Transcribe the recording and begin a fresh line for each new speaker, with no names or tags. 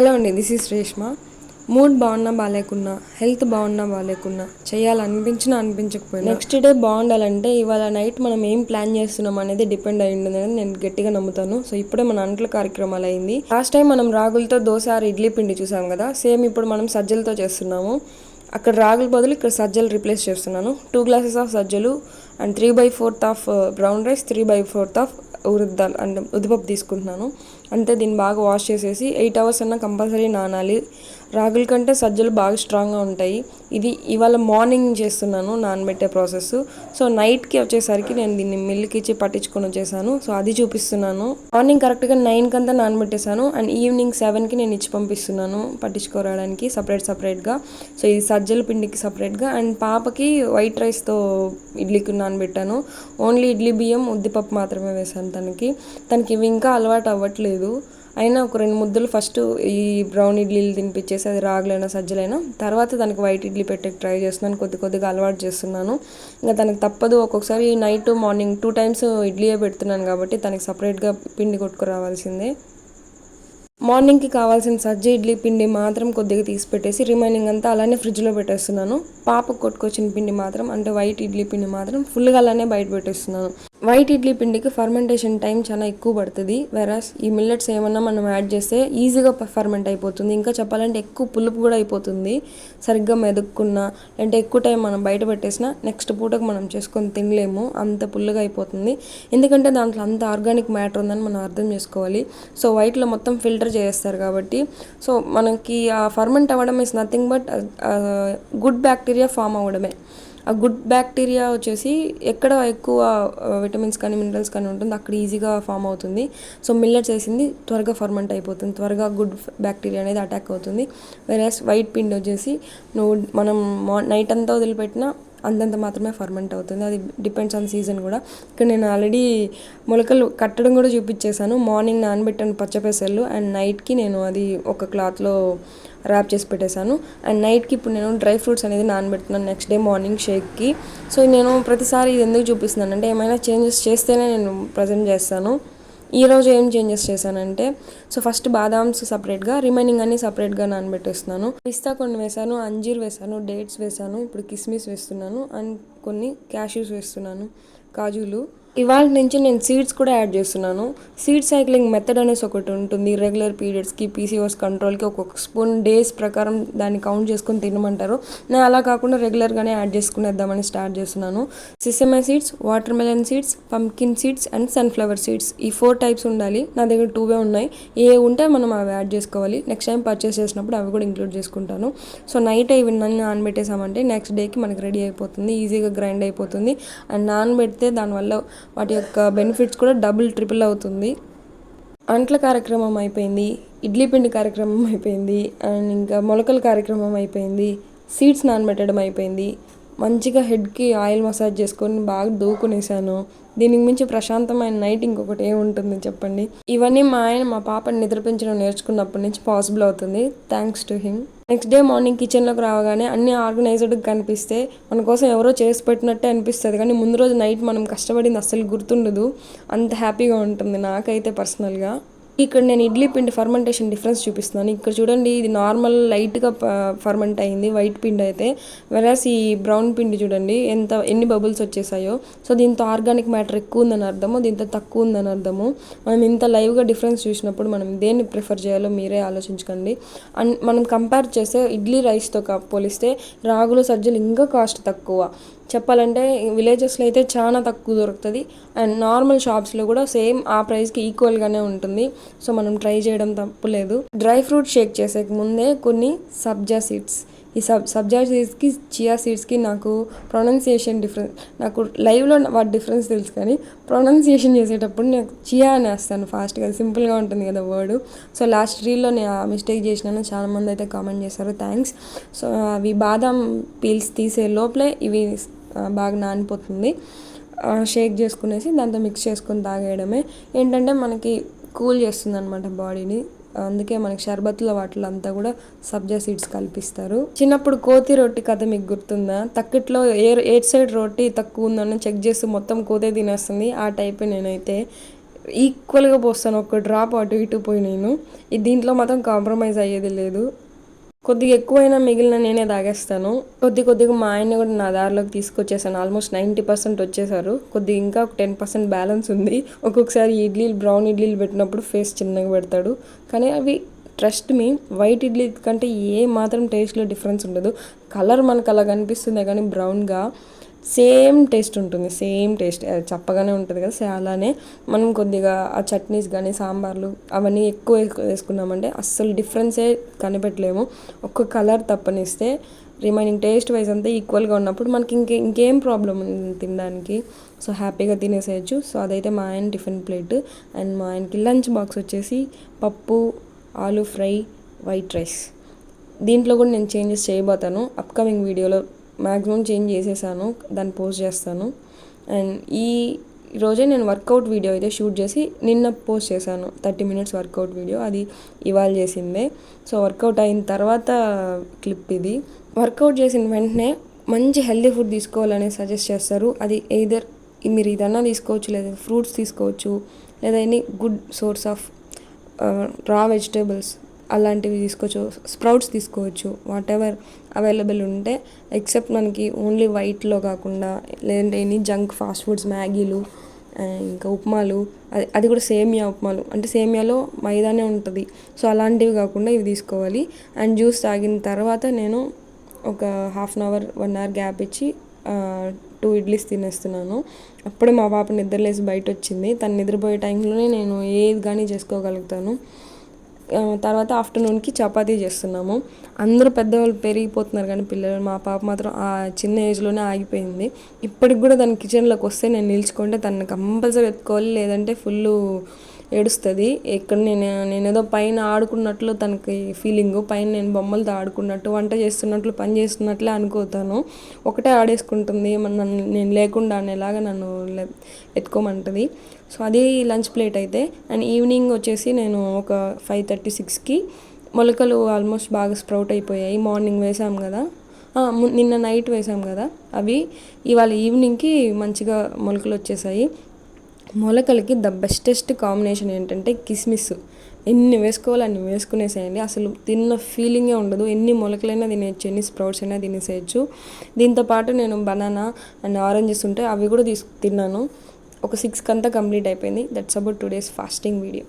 Hello అండి this is Reshma. Mood బాగున్నా బాగాలేకున్నా health బాగున్నా బాగాలేకున్నా చేయాలనిపించినా అనిపించకపోయినా. నెక్స్ట్ డే బాగుండాలంటే ఇవాళ నైట్ మనం ఏం ప్లాన్ చేస్తున్నాం అనేది డిపెండ్ అయి ఉంటుంది నేను గట్టిగా నమ్ముతాను. సో ఇప్పుడే మన అంట్ల కార్యక్రమాలు అయింది. లాస్ట్ టైం మనం రాగులతో దోశ ఇడ్లీ పిండి చూసాం కదా సేమ్ ఇప్పుడు మనం సజ్జలతో చేస్తున్నాము. అక్కడ రాగుల బదులు ఇక్కడ సజ్జలు రిప్లేస్ చేస్తున్నాను. టూ గ్లాసెస్ ఆఫ్ సజ్జలు and three by fourth of brown rice three by fourth of ఉరుద్దాలు and ఉద్దిపప్పు తీసుకుంటున్నాను. అంతే దీన్ని బాగా వాష్ చేసేసి ఎయిట్ అవర్స్ అన్నా కంపల్సరీ నానాలి. రాగుల కంటే సజ్జలు బాగా స్ట్రాంగ్గా ఉంటాయి. ఇది ఇవాళ మార్నింగ్ చేస్తున్నాను నానబెట్టే ప్రాసెస్. సో నైట్కి వచ్చేసరికి నేను దీన్ని మిల్క్ ఇచ్చి పట్టించుకొని వచ్చేసాను. సో అది చూపిస్తున్నాను. మార్నింగ్ కరెక్ట్గా నైన్కి అంతా నానబెట్టేశాను. అండ్ ఈవినింగ్ సెవెన్కి నేను ఇచ్చి పంపిస్తున్నాను పట్టించుకోవడానికి సపరేట్ సపరేట్గా. సో ఇది సజ్జల పిండికి సపరేట్గా. అండ్ పాపకి వైట్ రైస్తో ఇడ్లీకి నానబెట్టాను. ఓన్లీ ఇడ్లీ బియ్యం ఉద్దిపప్పు మాత్రమే వేశాను తనకి. తనకి ఇవి ఇంకా అలవాటు అవ్వట్లేదు. అయినా ఒక రెండు ముద్దలు ఫస్ట్ ఈ బ్రౌన్ ఇడ్లీలు తినిపించేసి అది రాగులైనా సజ్జలైనా తర్వాత తనకి వైట్ ఇడ్లీ పెట్టే ట్రై చేస్తున్నాను. కొద్ది కొద్దిగా అలవాటు చేస్తున్నాను. ఇంకా తనకి తప్పదు. ఒక్కొక్కసారి నైట్ మార్నింగ్ టూ టైమ్స్ ఇడ్లీయే పెడుతున్నాను కాబట్టి తనకి సపరేట్గా పిండి కొట్టుకురావాల్సిందే. మార్నింగ్కి కావాల్సిన సజ్జ ఇడ్లీ పిండి మాత్రం కొద్దిగా తీసి పెట్టేసి రిమైనింగ్ అంతా అలానే ఫ్రిడ్జ్లో పెట్టేస్తున్నాను. పాపకు కొట్టుకొచ్చిన పిండి మాత్రం అంటే వైట్ ఇడ్లీ పిండి మాత్రం ఫుల్గా అలానే బయట పెట్టేస్తున్నాను. వైట్ ఇడ్లీ పిండికి ఫర్మెంటేషన్ టైం చాలా ఎక్కువ పడుతుంది. వెరాస్ ఈ మిల్లెట్స్ ఏమన్నా మనం యాడ్ చేస్తే ఈజీగా ఫర్మెంట్ అయిపోతుంది. ఇంకా చెప్పాలంటే ఎక్కువ పులుపు కూడా అయిపోతుంది. సరిగ్గా మెదుక్కున్నా అంటే ఎక్కువ టైం మనం బయట పెట్టేసినా నెక్స్ట్ పూటకు మనం చేసుకొని తినలేము. అంత పుల్లుగా అయిపోతుంది. ఎందుకంటే దాంట్లో అంత ఆర్గానిక్ మ్యాటర్ ఉందని మనం అర్థం చేసుకోవాలి. సో వైట్లో మొత్తం ఫిల్టర్ చేస్తారు కాబట్టి. సో మనకి ఆ ఫర్మెంట్ అవ్వడం is nothing but good bacteria form అవ్వడమే. ఆ గుడ్ బ్యాక్టీరియా వచ్చేసి ఎక్కడ ఎక్కువ విటమిన్స్ కానీ మినరల్స్ కానీ ఉంటుంది అక్కడ ఈజీగా ఫామ్ అవుతుంది. సో మిల్లెట్స్ వేసింది త్వరగా ఫర్మెంట్ అయిపోతుంది. త్వరగా గుడ్ బ్యాక్టీరియా అనేది అటాక్ అవుతుంది. వేరే వైట్ పిండి వచ్చేసి నువ్వు మనం నైట్ అంతా వదిలిపెట్టినా అంతంత మాత్రమే ఫర్మెంట్ అవుతుంది. అది డిపెండ్స్ ఆన్ సీజన్ కూడా. ఇక్కడ నేను ఆల్రెడీ మొలకలు కట్టడం కూడా చూపించేశాను. మార్నింగ్ నానబెట్టాను పచ్చపెసర్లు అండ్ నైట్కి నేను అది ఒక క్లాత్లో ర్యాప్ చేసి పెట్టేశాను. అండ్ నైట్కి ఇప్పుడు నేను డ్రై ఫ్రూట్స్ అనేది నానబెడుతున్నాను. నెక్స్ట్ డే మార్నింగ్ షేక్కి సో నేను ప్రతిసారి ఇది ఎందుకు చూపిస్తున్నాను అంటే ఏమైనా చేంజెస్ చేస్తేనే నేను ప్రజెంట్ చేస్తాను. ఈరోజు ఏం చేంజెస్ చేశానంటే సో ఫస్ట్ బాదామ్స్ సపరేట్గా రిమైనింగ్ అన్ని సపరేట్గా నానబెట్టేస్తున్నాను. పిస్తా కొన్ని వేసాను అంజీర్ వేసాను డేట్స్ వేసాను ఇప్పుడు కిస్మిస్ వేస్తున్నాను అండ్ కొన్ని క్యాష్యూస్ వేస్తున్నాను కాజులు. ఇవాళ నుంచి నేను సీడ్స్ కూడా యాడ్ చేస్తున్నాను. సీడ్ సైక్లింగ్ మెథడ్ అనేసి ఒకటి ఉంటుంది. రెగ్యులర్ పీరియడ్స్కి పీసీఓస్ కంట్రోల్కి ఒక్కొక్క స్పూన్ డేస్ ప్రకారం దాన్ని కౌంట్ చేసుకుని తినమంటారు. నేను అలా కాకుండా రెగ్యులర్గానే యాడ్ చేసుకునేద్దామని స్టార్ట్ చేస్తున్నాను. Sesame seeds watermelon seeds pumpkin seeds and sunflower seeds ఈ ఫోర్ టైప్స్ ఉండాలి. నా దగ్గర టూవే ఉన్నాయి. ఏ ఉంటే మనం అవి యాడ్ చేసుకోవాలి. నెక్స్ట్ టైం పర్చేస్ చేసినప్పుడు అవి కూడా ఇంక్లూడ్ చేసుకుంటాను. సో నైట్ అవి నన్ను నానబెట్టేసామంటే నెక్స్ట్ డేకి మనకి రెడీ అయిపోతుంది. ఈజీగా గ్రైండ్ అయిపోతుంది. అండ్ నానబెడితే దానివల్ల వాటి యొక్క బెనిఫిట్స్ కూడా డబుల్ ట్రిపుల్ అవుతుంది. అంట్ల కార్యక్రమం అయిపోయింది ఇడ్లీ పిండి కార్యక్రమం అయిపోయింది అండ్ ఇంకా మొలకల కార్యక్రమం అయిపోయింది సీడ్స్ నానబెట్టడం అయిపోయింది. మంచిగా హెడ్కి ఆయిల్ మసాజ్ చేసుకొని బాగా దూకునేసాను. దీనికి మించి ప్రశాంతమైన నైట్ ఇంకొకటి ఏముంటుంది చెప్పండి? ఇవన్నీ మా ఆయన మా పాపని నిద్రపించడం నేర్చుకున్నప్పటి నుంచి పాసిబుల్ అవుతుంది. Thanks to him next day morning కిచెన్లోకి రావగానే అన్ని ఆర్గనైజ్డ్గా కనిపిస్తే మన కోసం ఎవరో చేసి పెట్టినట్టే అనిపిస్తుంది. కానీ ముందు రోజు నైట్ మనం కష్టపడింది అస్సలు గుర్తుండదు. అంత హ్యాపీగా ఉంటుంది నాకైతే పర్సనల్గా. ఇక్కడ నేను ఇడ్లీ పిండి ఫర్మెంటేషన్ డిఫరెన్స్ చూపిస్తున్నాను. ఇక్కడ చూడండి ఇది నార్మల్ లైట్గా ఫర్మెంట్ అయింది వైట్ పిండి అయితే. వెరాస్ ఈ బ్రౌన్ పిండి చూడండి ఎంత ఎన్ని బబుల్స్ వచ్చేసాయో. సో దీంతో ఆర్గానిక్ మ్యాటర్ ఎక్కువ ఉందని అర్థము దీంతో తక్కువ ఉందని అర్థము. మనం ఇంత లైవ్గా డిఫరెన్స్ చూసినప్పుడు మనం దేన్ని ప్రిఫర్ చేయాలో మీరే ఆలోచించుకోండి. అండ్ మనం కంపేర్ చేస్తే ఇడ్లీ రైస్తో పోలిస్తే రాగులు సజ్జలు ఇంకా కాస్ట్ తక్కువ. చెప్పాలంటే విలేజెస్లో అయితే చాలా తక్కువ దొరుకుతుంది. అండ్ నార్మల్ షాప్స్లో కూడా సేమ్ ఆ ప్రైస్కి ఈక్వల్గానే ఉంటుంది. సో మనం ట్రై చేయడం తప్పులేదు డ్రై ఫ్రూట్ షేక్ చేసే ముందే కొన్ని సబ్జా సీడ్స్. ఈ సబ్ సబ్జా సీడ్స్కి చియా సీడ్స్కి నాకు ప్రొనౌన్సియేషన్ డిఫరెన్స్ నాకు లైవ్లో వాటి డిఫరెన్స్ తెలుసు కానీ ప్రొనౌన్సియేషన్ చేసేటప్పుడు నేను చియా అనేస్తాను ఫాస్ట్గా. సింపుల్గా ఉంటుంది కదా వర్డ్. సో లాస్ట్ రీల్లో నేను ఆ మిస్టేక్ చేసినాను. చాలామంది అయితే కామెంట్ చేశారు. థ్యాంక్స్ సో అవి బాదం పీల్స్ తీసే లోపలే ఇవి బాగా నానిపోతుంది. షేక్ చేసుకునేసి దాంతో మిక్స్ చేసుకొని తాగేయడమే. ఏంటంటే మనకి కూల్ చేస్తుంది అనమాట బాడీని. అందుకే మనకి షర్బత్లో వాటిలో అంతా కూడా సబ్జా సీడ్స్ కల్పిస్తారు. చిన్నప్పుడు కోతి రొట్టి కథ మీకు గుర్తుందా? తక్కిట్లో ఏ ఎయిట్ సైడ్ రొట్టి తక్కువ ఉందని చెక్ చేసి మొత్తం కోతే తినేస్తుంది. ఆ టైప్ నేనైతే ఈక్వల్గా పోస్తాను. ఒక డ్రాప్ అటు ఇటు పోయి నేను. దీంట్లో మాత్రం కాంప్రమైజ్ అయ్యేది లేదు. కొద్దిగా ఎక్కువైనా మిగిలిన నేనే తాగేస్తాను. కొద్ది కొద్దిగా మా ఆయన్ని కూడా నా దారిలోకి తీసుకొచ్చేసాను. ఆల్మోస్ట్ నైంటీ పర్సెంట్ వచ్చేసారు. కొద్దిగా ఇంకా ఒక టెన్ పర్సెంట్ బ్యాలెన్స్ ఉంది. ఒక్కొక్కసారి ఇడ్లీలు బ్రౌన్ ఇడ్లీలు పెట్టినప్పుడు ఫేస్ చిన్నగా పెడతాడు. కానీ అవి ట్రస్ట్ మీ వైట్ ఇడ్లీ కంటే ఏ మాత్రం టేస్ట్లో డిఫరెన్స్ ఉండదు. కలర్ మనకు అలా కనిపిస్తుంది కానీ బ్రౌన్గా సేమ్ టేస్ట్ ఉంటుంది సేమ్ టేస్ట్. చప్పగానే ఉంటుంది కదా అలానే మనం కొద్దిగా ఆ చట్నీస్ కానీ సాంబార్లు అవన్నీ ఎక్కువ వేసుకున్నామంటే అస్సలు డిఫరెన్సే కనిపెట్టలేము. ఒక్క కలర్ తప్పనిస్తే రిమైనింగ్ టేస్ట్ వైజ్ అంతా ఈక్వల్గా ఉన్నప్పుడు మనకి ఇంకే ఇంకేం ప్రాబ్లం ఉంది తినడానికి. సో హ్యాపీగా తినేసేయచ్చు. సో అదైతే మా ఆయన టిఫిన్ ప్లేట్. అండ్ మా ఆయనకి లంచ్ బాక్స్ వచ్చేసి పప్పు ఆలు ఫ్రై వైట్ రైస్. దీంట్లో కూడా నేను చేంజెస్ చేయబోతాను. అప్కమింగ్ వీడియోలో మ్యాక్సిమం చేంజ్ చేసేసాను దాన్ని పోస్ట్ చేస్తాను. అండ్ ఈ రోజే నేను వర్కౌట్ వీడియో అయితే షూట్ చేసి నిన్న పోస్ట్ చేశాను థర్టీ మినిట్స్ వర్కౌట్ వీడియో. అది ఇవాళ చేసిందే. సో వర్కౌట్ అయిన తర్వాత క్లిప్ ఇది. వర్కౌట్ చేసిన వెంటనే మంచి హెల్దీ ఫుడ్ తీసుకోవాలని సజెస్ట్ చేస్తారు. అది ఎయిదర్ మీరు ఇదన్నా తీసుకోవచ్చు లేదా ఫ్రూట్స్ తీసుకోవచ్చు లేదా any good source of raw vegetables అలాంటివి తీసుకోవచ్చు స్ప్రౌట్స్ తీసుకోవచ్చు వాట్ ఎవర్ అవైలబుల్ ఉంటే ఎక్సెప్ట్ మనకి ఓన్లీ వైట్లో కాకుండా లేదంటే ఎనీ జంక్ ఫాస్ట్ ఫుడ్స్ మ్యాగీలు అండ్ ఇంకా ఉప్మాలు అది అది కూడా సేమియా ఉప్మాలు అంటే సేమియాలో మైదానే ఉంటుంది. సో అలాంటివి కాకుండా ఇవి తీసుకోవాలి. అండ్ జ్యూస్ తాగిన తర్వాత నేను ఒక half an hour one hour gap ఇచ్చి టూ ఇడ్లీస్ తినేస్తున్నాను. అప్పుడే మా పాప నిద్రలేసి బయట వచ్చింది తను నిద్రపోయే టైంలోనే నేను ఏది కానీ చేసుకోగలుగుతాను. తర్వాత ఆఫ్టర్నూన్కి చపాతీ చేస్తున్నాము. అందరూ పెద్దవాళ్ళు పెరిగిపోతున్నారు కానీ పిల్లలు. మా పాప మాత్రం ఆ చిన్న ఏజ్లోనే ఆగిపోయింది. ఇప్పటికి కూడా తన కిచెన్లోకి వస్తే నేను నిల్చుకుంటే తనని కంపల్సరీ ఎత్తుకోవాలి. లేదంటే ఫుల్ ఏడుస్తుంది. ఎక్కడ నేను నేను ఏదో పైన ఆడుకున్నట్లు తనకి ఫీలింగ్ పైన నేను బొమ్మలతో ఆడుకున్నట్టు వంట చేస్తున్నట్లు పని చేస్తున్నట్లే అనుకోతాను. ఒకటే ఆడేసుకుంటుంది నన్ను నేను లేకుండా అనేలాగా నన్ను ఎత్తుకోమంటుంది. సో అది లంచ్ ప్లేట్ అయితే. అండ్ ఈవినింగ్ వచ్చేసి నేను ఒక ఫైవ్ థర్టీ సిక్స్కి మొలకలు ఆల్మోస్ట్ బాగా స్ప్రౌట్ అయిపోయాయి. మార్నింగ్ వేసాం కదా. నిన్న నైట్ వేసాం కదా. అవి ఇవాళ ఈవినింగ్కి మంచిగా మొలకలు వచ్చేసాయి. మొలకలకి ద బెస్టెస్ట్ కాంబినేషన్ ఏంటంటే కిస్మిస్. ఎన్ని వేసుకోవాలి అన్ని వేసుకునేసేయండి. అసలు తిన్న ఫీలింగే ఉండదు. ఎన్ని మొలకలైనా తినేయచ్చు ఎన్ని స్ప్రౌట్స్ అయినా తినేసేయచ్చు. దీంతో పాటు నేను బనానా అండ్ ఆరెంజెస్ ఉంటే అవి కూడా తీసుకు తిన్నాను. ఒక సిక్స్ అంతా కంప్లీట్ అయిపోయింది. That's about two days fasting video.